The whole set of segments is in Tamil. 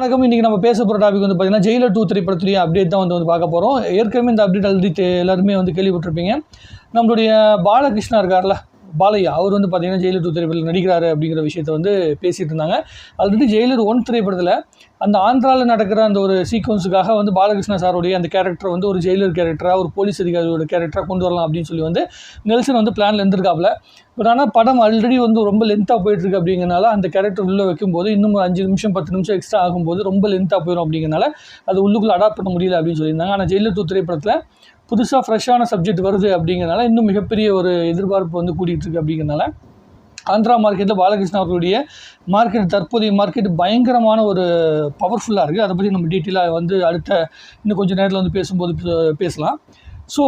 வணக்கம். இன்றைக்கி நம்ம பேச போகிற டாபிக் வந்து பார்த்தீங்கன்னா ஜெயிலர் டூ த்ரீ திரைப்படத்துடைய அப்டேட் தான் வந்து வந்து பார்க்க போகிறோம் ஏற்கனவே இந்த அப்டேட் ஆல்ரெடி எல்லாருமே வந்து கேள்விப்பட்டிருப்பீங்க. நம்மளுடைய பாலகிருஷ்ணா இருக்கார்ல பாலையா அவர் வந்து பார்த்தீங்கன்னா ஜெயிலர் டூ திரைப்படத்தில் நடிக்கிறாரு அப்படிங்கிற விஷயத்தை வந்து பேசிகிட்டு இருந்தாங்க. ஆல்ரெடி ஜெயிலர் ஒன் திரைப்படத்தில் அந்த ஆந்திராவில் நடக்கிற அந்த ஒரு சீக்வன்ஸுக்காக வந்து பாலகிருஷ்ணா சாருடைய அந்த கேரக்டர் வந்து ஒரு ஜெயிலர் கேரக்டராக ஒரு போலீஸ் அதிகாரியோட கேரக்டராக கொண்டு வரலாம் அப்படின்னு சொல்லி வந்து நெல்சன் வந்து பிளானில் இருந்திருக்காப்புல. பட் ஆனால் படம் ஆல்ரெடி வந்து ரொம்ப லென்த்தாக போயிட்டுருக்கு அப்படிங்கிறனால அந்த கேரக்டர் உள்ளே வைக்கும்போது இன்னும் ஒரு அஞ்சு நிமிஷம் பத்து நிமிஷம் எக்ஸ்ட்ரா ஆகும்போது ரொம்ப லென்த்தாக போயிடும் அப்படிங்கிறனால அது உள்ளுக்குள்ளே அடாப்ட் பண்ண முடியல அப்படின்னு சொல்லியிருந்தாங்க. ஆனால் ஜெயிலர் டூ திரைப்படத்தில் புதுசாக ஃப்ரெஷ்ஷான சப்ஜெக்ட் வருது அப்படிங்கிறனால இன்னும் மிகப்பெரிய ஒரு எதிர்பார்ப்பு வந்து கூட்டிகிட்டு இருக்கு அப்படிங்கிறனால ஆந்திரா மார்க்கெட்டில் பாலகிருஷ்ணா அவர்களுடைய மார்க்கெட் தற்போதைய மார்க்கெட் பயங்கரமான ஒரு பவர்ஃபுல்லாக இருக்குது அதை பற்றி நம்ம டீட்டெயிலாக வந்து அடுத்த இன்னும் கொஞ்சம் நேரத்தில் வந்து பேசும்போது பேசலாம். ஸோ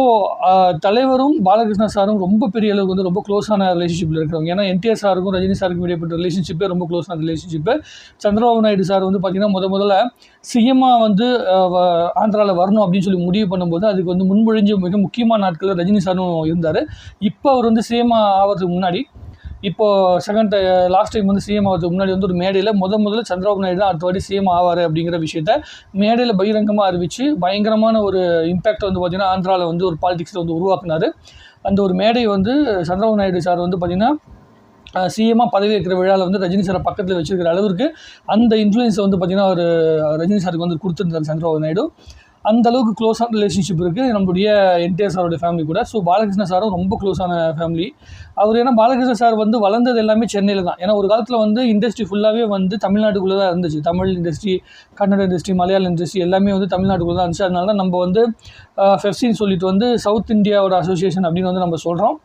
தலைவரும் பாலகிருஷ்ணா சாரும் ரொம்ப பெரிய அளவுக்கு வந்து ரொம்ப க்ளோஸான ரிலேஷன்ஷிப்பில் இருக்கிறவங்க. ஏன்னா என்டிஆர் சாருக்கும் ரஜினி சாருக்கும் இடைப்பட்ட ரிலேஷன்ஷிப்பே ரொம்ப க்ளோஸான ரிலேஷன்ஷிப்பு சந்திரபாபு நாயுடு சார் வந்து பார்த்திங்கன்னா முத முதல்ல சிஎம்மாக வந்து ஆந்திராவில் வரணும் அப்படின்னு சொல்லி முடிவு பண்ணும்போது அதுக்கு வந்து முன்மொழிஞ்ச மிக முக்கியமான நாட்களில் ரஜினி சாரும் இருந்தார். இப்போ அவர் வந்து சிஎம் ஆகிறதுக்கு முன்னாடி இப்போது செகண்ட் லாஸ்ட் டைம் வந்து சிஎம் ஆகிறதுக்கு முன்னாடி வந்து ஒரு மேடையில் முத முதல்ல சந்திரபாபு நாயுடு தான் அடுத்த வாட்டி சிஎம் ஆவார் அப்படிங்கிற விஷயத்த மேடையில் பகிரங்கமாக அறிவித்து பயங்கரமான ஒரு இம்பேக்ட் வந்து பார்த்திங்கன்னா ஆந்திராவில் வந்து ஒரு பாலிடிக்ஸில் வந்து உருவாக்குனாரு. அந்த ஒரு மேடை வந்து சந்திரபாபு நாயுடு சார் வந்து பார்த்திங்கன்னா சிஎம்மாக பதவி ஏற்கிற விழாவில் வந்து ரஜினி சாரை பக்கத்தில் வச்சுருக்கிற அளவுக்கு அந்த இன்ஃப்ளூயன்ஸை வந்து பார்த்திங்கன்னா அவர் ரஜினி சாருக்கு வந்து கொடுத்துருந்தார் சந்திரபாபு நாயுடு. அந்த அளவுக்கு க்ளோஸான ரிலேஷன்ஷிப் இருக்குது நம்மளுடைய என்டிஆர் சாரோட ஃபேமிலி கூட. ஸோ பாலகிருஷ்ண சாரும் ரொம்ப க்ளோஸான ஃபேமிலி அவர் ஏன்னா பாலகிருஷ்ண சார் வந்து வளர்ந்தது எல்லாமே சென்னையில் தான். ஏன்னா ஒரு காலத்தில் வந்து இண்டஸ்ட்ரி ஃபுல்லாகவே வந்து தமிழ்நாட்டுக்குள்ளே தான் இருந்துச்சு. Tamil industry Kannada industry Malayalam industry எல்லாமே வந்து தமிழ்நாட்டுக்குள்ளே தான் இருந்துச்சு. அதனால தான் நம்ம வந்து ஃபெஃப்சின்னு சொல்லிட்டு வந்து சவுத் இந்தியாவோட அசோசியேஷன் அப்படின்னு வந்து நம்ம சொல்கிறோம்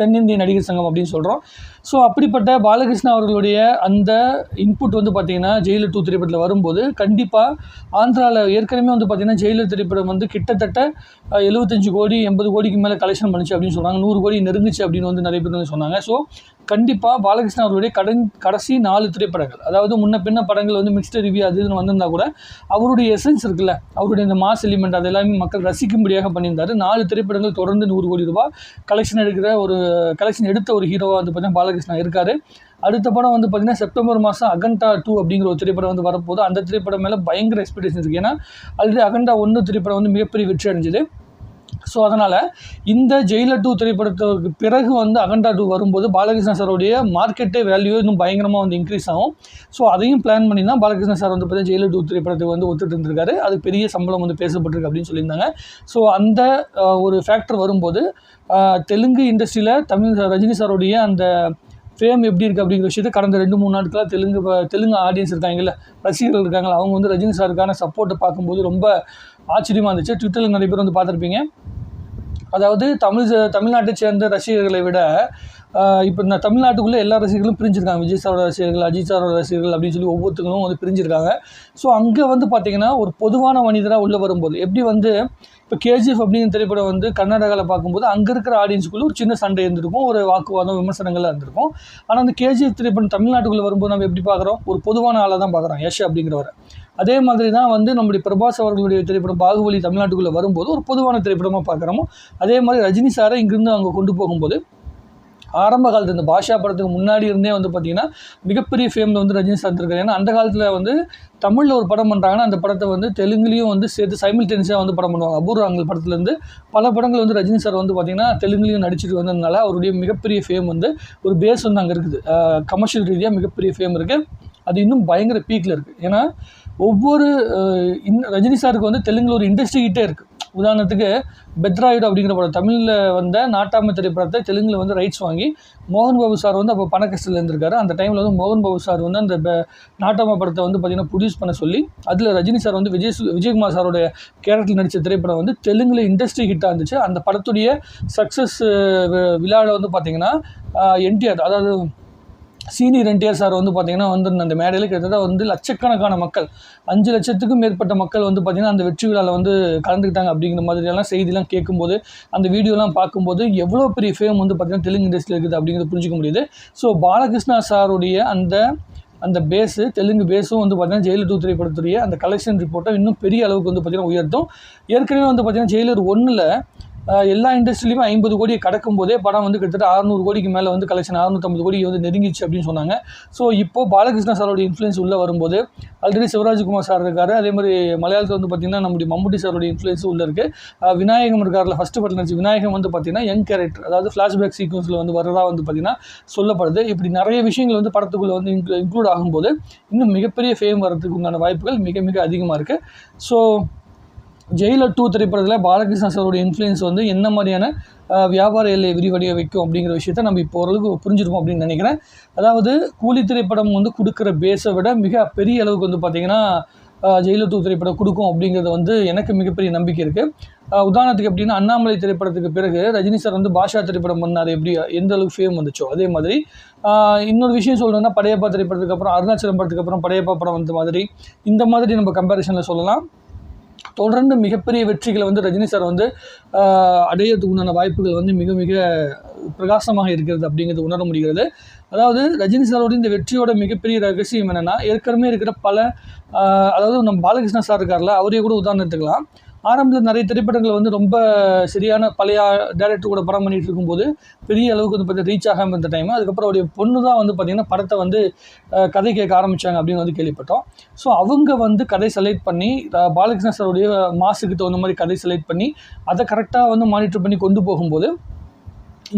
தென்னிந்திய நடிகர் சங்கம் அப்படின்னு சொல்கிறோம் ஸோ அப்படிப்பட்ட பாலகிருஷ்ணா அவர்களுடைய அந்த இன்புட் வந்து பார்த்திங்கன்னா ஜெயிலர் டூ திரைப்படத்தில் வரும்போது கண்டிப்பாக ஆந்திராவில் ஏற்கனவே வந்து பார்த்திங்கன்னா ஜெயிலர் திரைப்படம் வந்து கிட்டத்தட்ட எழுபத்தஞ்சு கோடி எண்பது கோடிக்கு மேலே கலெக்ஷன் பண்ணுச்சு அப்படின்னு சொன்னாங்க. நூறு கோடி நெருங்குச்சு அப்படின்னு வந்து நிறைய பேர் வந்து சொன்னாங்க. ஸோ கண்டிப்பாக பாலகிருஷ்ணா அவர்களுடைய கடன் கடைசி நாலு திரைப்படங்கள் அதாவது முன்ன பின்ன படங்கள் வந்து மிக்ஸ்டு ரிவ்யூ அது இதுன்னு வந்திருந்தா கூட அவருடைய எசன்ஸ் இருக்குல்ல. அவருடைய இந்த மாஸ் எலிமெண்ட் அது எல்லாமே மக்கள் ரசிக்கும்படியாக பண்ணியிருந்தார். நாலு திரைப்படங்கள் தொடர்ந்து நூறு கோடி ரூபாய் கலெக்ஷன் எடுக்கிற ஒரு கலெக்ஷன் எடுத்த ஒரு ஹீரோவாக வந்து பார்த்தீங்கன்னா பாலகிருஷ்ணா இருக்கார். அடுத்த படம் வந்து பார்த்தீங்கன்னா செப்டம்பர் மாதம் அகண்டா டூ அப்படிங்கிற ஒரு திரைப்படம் வந்து வரப்போகுது. அந்த திரைப்படம் மேலே பயங்கர எக்ஸ்பெக்டேஷன் இருக்குது ஏன்னா ஆல்ரெடி அகண்டா ஒன்று திரைப்படம் வந்து மிகப்பெரிய வெற்றி அடைஞ்சது. ஸோ அதனால் இந்த ஜெயிலர் டூ திரைப்படத்துக்கு பிறகு வந்து அகண்டா டூ வரும்போது பாலகிருஷ்ணன் சாரோடைய மார்க்கெட்டே வேல்யூ இன்னும் பயங்கரமாக வந்து இன்க்ரீஸ் ஆகும். ஸோ அதையும் பிளான் பண்ணி தான் பாலகிருஷ்ணன் சார் வந்து பார்த்தீங்கன்னா ஜெயிலர் டூ திரைப்படத்துக்கு வந்து ஒத்துட்டு இருந்திருக்காரு. அது பெரிய சம்பளம் வந்து பேசப்பட்டிருக்கு அப்படின்னு சொல்லியிருந்தாங்க. ஸோ அந்த ஒரு ஃபேக்டர் வரும்போது தெலுங்கு இண்டஸ்ட்ரியில் தமிழ் ரஜினி சாரோடைய அந்த ஃபேம் எப்படி இருக்குது அப்படிங்கிற விஷயத்தை கடந்த ரெண்டு மூணு நாட்களாக தெலுங்கு தெலுங்கு ஆடியன்ஸ் இருக்காங்கல்ல ரசிகர்கள் இருக்காங்களா அவங்க வந்து ரஜினி சாருக்கான சப்போர்ட்டை பார்க்கும்போது ரொம்ப ஆச்சரியமாக இருந்துச்சு. ட்விட்டரில் நிறைய பேர் வந்து பார்த்துருப்பீங்க. அதாவது தமிழ் தமிழ்நாட்டை சேர்ந்த ரசிகர்களை விட இப்போ இந்த தமிழ்நாட்டுக்குள்ளே எல்லா ரசிகர்களும் பிரிஞ்சிருக்காங்க. விஜய் சாரோட ரசிகர்கள் அஜித் சாரோட ரசிகர்கள் அப்படின்னு சொல்லி ஒவ்வொருத்தங்களும் வந்து பிரிஞ்சிருக்காங்க. ஸோ அங்கே வந்து பார்த்திங்கன்னா ஒரு பொதுவான மனிதராக உள்ளே வரும்போது எப்படி வந்து இப்போ கேஜிஎஃப் அப்படிங்கிற திரைப்படம் வந்து கர்நாடகாவில் பார்க்கும்போது அங்கே இருக்கிற ஆடியன்ஸுக்குள்ளே ஒரு சின்ன சண்டை இருந்திருக்கும் ஒரு வாக்குவாதம் விமர்சனங்கள்லாம் இருந்திருக்கும். ஆனால் அந்த கேஜிஎஃப் திரைப்படம் தமிழ்நாட்டுக்குள்ளே வரும்போது நம்ம எப்படி பார்க்குறோம்? ஒரு பொதுவான ஆளாக தான் பார்க்குறோம் யஷ் அப்படிங்கிறவரை. அதே மாதிரி தான் வந்து நம்முடைய பிரபாஸ் அவர்களுடைய திரைப்படம் பாகுபலி தமிழ்நாட்டுக்குள்ளே வரும்போது ஒரு பொதுவான திரைப்படமாக பார்க்குறோமோ அதே மாதிரி ரஜினி சாரை இங்கிருந்து அங்கே கொண்டு போகும்போது ஆரம்ப காலத்து இந்த பாஷா படத்துக்கு முன்னாடி இருந்தே வந்து பார்த்திங்கன்னா மிகப்பெரிய ஃபேமில் வந்து ரஜினி சார் இருக்கார் ஏன்னா அந்த காலத்தில் வந்து தமிழில் ஒரு படம் பண்ணுறாங்கன்னா அந்த படத்தை வந்து தெலுங்குலேயும் வந்து சேர்த்து சைமில்டேனியஸாக வந்து படம் பண்ணுவாங்க. அபூர்வங்கள் படத்துலேருந்து பல படங்கள் வந்து ரஜினி சார் வந்து பார்த்திங்கன்னா தெலுங்குலேயும் நடிச்சிட்டு வந்ததுனால அவருடைய மிகப்பெரிய ஃபேம் வந்து ஒரு பேஸ் வந்து அங்கே இருக்குது. கமர்ஷியல் ரீதியாக மிகப்பெரிய ஃபேம் இருக்குது அது இன்னும் பயங்கர பீக்கில் இருக்குது ஏன்னா ஒவ்வொரு இன்- ரஜினி சாருக்கு வந்து தெலுங்கில் ஒரு இண்டஸ்ட்ரி கிட்டே இருக்குது உதாரணத்துக்கு பெத்ராயுடு அப்படிங்கிற படம். தமிழில் வந்த நாட்டாமை திரைப்படத்தை தெலுங்கில் வந்து ரைட்ஸ் வாங்கி மோகன் பாபு சார் வந்து அப்போ பணக்கஷ்டத்தில் இருந்திருக்காரு. அந்த டைமில் வந்து மோகன் பாபு சார் வந்து அந்த பெ- நாட்டாமை படத்தை வந்து பார்த்திங்கன்னா ப்ரொடியூஸ் பண்ண சொல்லி அதில் ரஜினி சார் வந்து விஜய் விஜயகுமார் சாரோட கேரக்டர் நடித்த திரைப்படம் வந்து தெலுங்கில் இண்டஸ்ட்ரி ஹிட்டாக இருந்துச்சு. அந்த படத்துடைய சக்ஸஸ் விழாவில் வந்து பார்த்திங்கன்னா என்டிஆர் அதாவது சீனியர் என்டிஆர் சார் வந்து பார்த்தீங்கன்னா வந்து அந்த மேடையில் கிட்டத்தட்ட வந்து லட்சக்கணக்கான மக்கள் அஞ்சு லட்சத்துக்கும் மேற்பட்ட மக்கள் வந்து பார்த்திங்கன்னா அந்த வெற்றி விழாவில் வந்து கலந்துக்கிட்டாங்க அப்படிங்கிற மாதிரியெல்லாம் செய்திலாம் கேட்கும்போது அந்த வீடியோலாம் பார்க்கும்போது எவ்வளோ பெரிய ஃபேம் வந்து பார்த்திங்கன்னா தெலுங்கு இண்டஸ்ட்ரியில் இருக்குது அப்படிங்கிறது புரிஞ்சிக்க முடியுது. ஸோ பாலகிருஷ்ணா சாருடைய அந்த அந்த பேஸு தெலுங்கு பேஸும் வந்து பார்த்தீங்கன்னா ஜெயிலர் டூ திரைப்படத்துடைய அந்த கலெக்ஷன் ரிப்போர்ட்டை இன்னும் பெரிய அளவுக்கு வந்து பார்த்திங்கன்னா உயர்த்தும். ஏற்கனவே வந்து பார்த்திங்கன்னா ஜெயிலர் ஒன்றில் எல்லா இண்டஸ்ட்ரியிலுமே ஐம்பது கோடியை கடக்கும் போதே படம் வந்து கிட்டத்தட்ட அறுநூறு கோடிக்கு மேலே வந்து கலெக்ஷன் அறுநூற்றம்பது கோடி வந்து நெருங்கிச்சு அப்படின்னு சொன்னாங்க. ஸோ இப்போது பாலகிருஷ்ண சாரோட இன்ஃப்ளூயன்ஸ் உள்ளே வரும்போது ஆல்ரெடி சிவராஜ்குமார் சார் இருக்கார். அதே மாதிரி மலையாளத்தில் வந்து பார்த்திங்கன்னா நம்முடைய மம்முட்டி சாரோட இன்ஃப்ளூயன்ஸ் உள்ளே இருக்குது விநாயகம் இருக்கார்ல ஃபஸ்ட்டு படத்தில் நடிச்சு விநாயகம் வந்து பார்த்திங்கன்னா யங் கேரக்டர் அதாவது ஃப்ளாஷ்பேக் சீக்வன்ஸில் வந்து வரதா வந்து பார்த்திங்கன்னா சொல்லப்படுது. இப்படி நிறைய விஷயங்கள் வந்து படத்துக்குள்ளே வந்து இன்க்ளூட் ஆகும்போது இன்னும் மிகப்பெரிய ஃபேம் வரதுக்கு உண்டான வாய்ப்புகள் மிக மிக அதிகமாக இருக்குது ஸோ ஜெயிலர் டூ திரைப்படத்தில் பாலகிருஷ்ண சாரோட இன்ஃப்ளூயன்ஸ் வந்து என்ன மாதிரியான வியாபார எல்லை விரிவடைய வைக்கும் அப்படிங்கிற விஷயத்த நம்ம இப்போ ஓரளவுக்கு புரிஞ்சிருப்போம் அப்படின்னு நினைக்கிறேன். அதாவது கூலி திரைப்படம் வந்து கொடுக்குற பேஸை விட மிக பெரிய அளவுக்கு வந்து பார்த்திங்கன்னா ஜெயிலர் டூ திரைப்படம் கொடுக்கும் அப்படிங்கிறது வந்து எனக்கு மிகப்பெரிய நம்பிக்கை இருக்குது உதாரணத்துக்கு எப்படின்னா அண்ணாமலை திரைப்படத்துக்கு பிறகு ரஜினி சார் வந்து பாஷா திரைப்படம் பண்ணார். எப்படி எந்த அளவுக்கு ஃபேம் வந்துச்சோ அதே மாதிரி. இன்னொரு விஷயம் சொல்கிறேன்னா படையப்பா திரைப்படத்துக்கு அப்புறம் அருணாச்சலம் படத்துக்கு அப்புறம் படையப்பா படம் வந்த மாதிரி இந்த மாதிரி நம்ம கம்பேரிசனில் சொல்லலாம். தொடர்ந்து மிகப்பெரிய வெற்றிகளை வந்து ரஜினி சார் வந்து அடையிறதுக்கு உண்டான வாய்ப்புகள் வந்து மிக மிக பிரகாசமாக இருக்கிறது அப்படிங்கிறது உணர முடிகிறது. அதாவது ரஜினி சாரோட இந்த வெற்றியோட மிகப்பெரிய ரகசியம் என்னென்னா ஏற்கனவே இருக்கிற பல அதாவது நம்ம பாலகிருஷ்ணா சார் இருக்கார்ல அவரே கூட உதாரணம் எடுத்துக்கலாம். ஆரம்பத்தில் நிறைய திரைப்படங்கள் வந்து ரொம்ப சரியான பழைய டேரக்டர் கூட படம் பண்ணிட்டு இருக்கும்போது பெரிய அளவுக்கு வந்து பார்த்தீங்கன்னா ரீச் ஆகாமல் இருந்த டைம் அதுக்கப்புறம் அவருடைய பொண்ணு தான் வந்து பார்த்திங்கன்னா படத்தை வந்து கதை கேட்க ஆரம்பித்தாங்க அப்படின்னு வந்து கேள்விப்பட்டோம். ஸோ அவங்க வந்து கதை செலக்ட் பண்ணி அஹ், பாலகிருஷ்ண சாருடைய மாசுக்கு தகுந்த மாதிரி கதை செலக்ட் பண்ணி அதை கரெக்டாக வந்து மானிட்டர் பண்ணி கொண்டு போகும்போது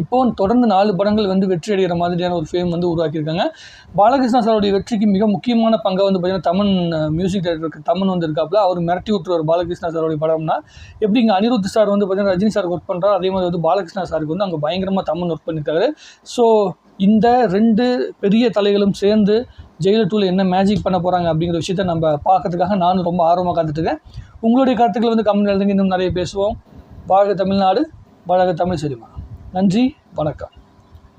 இப்போ தொடர்ந்து நாலு படங்கள் வந்து வெற்றி அடைகிற மாதிரியான ஒரு ஃபேம் வந்து உருவாக்கியிருக்காங்க. பாலகிருஷ்ணா சாரோடைய வெற்றிக்கு மிக முக்கியமான பங்கை வந்து பார்த்திங்கன்னா தமிழ் மியூசிக் டைரக்டருக்கு தமிழ் வந்து இருக்காப்புல அவர் மிரட்டி விட்டுருவார் பாலகிருஷ்ணா சாரோடைய படம்னா எப்படி இங்கே அனிருத் சார் வந்து பார்த்தீங்கன்னா ரஜினி சார் ஒர்க் பண்ணுறாரு அதே மாதிரி வந்து பாலகிருஷ்ணா சாருக்கு வந்து அங்கே பயங்கரமாக தமிழ் ஒர்க் பண்ணியிருக்காரு. ஸோ இந்த ரெண்டு பெரிய தலைகளும் சேர்ந்து ஜெயிலர் டூவில் என்ன மேஜிக் பண்ண போகிறாங்க அப்படிங்கிற விஷயத்த நம்ம பார்க்கறதுக்காக நானும் ரொம்ப ஆர்வமாக காத்துட்ருக்கேன் உங்களுடைய கருத்துக்களை வந்து கமெண்ட் எழுதுங்க. இன்னும் நிறைய பேசுவோம். வாழ்க தமிழ்நாடு வாழ்க தமிழ் சினிமா. நன்றி வணக்கம்.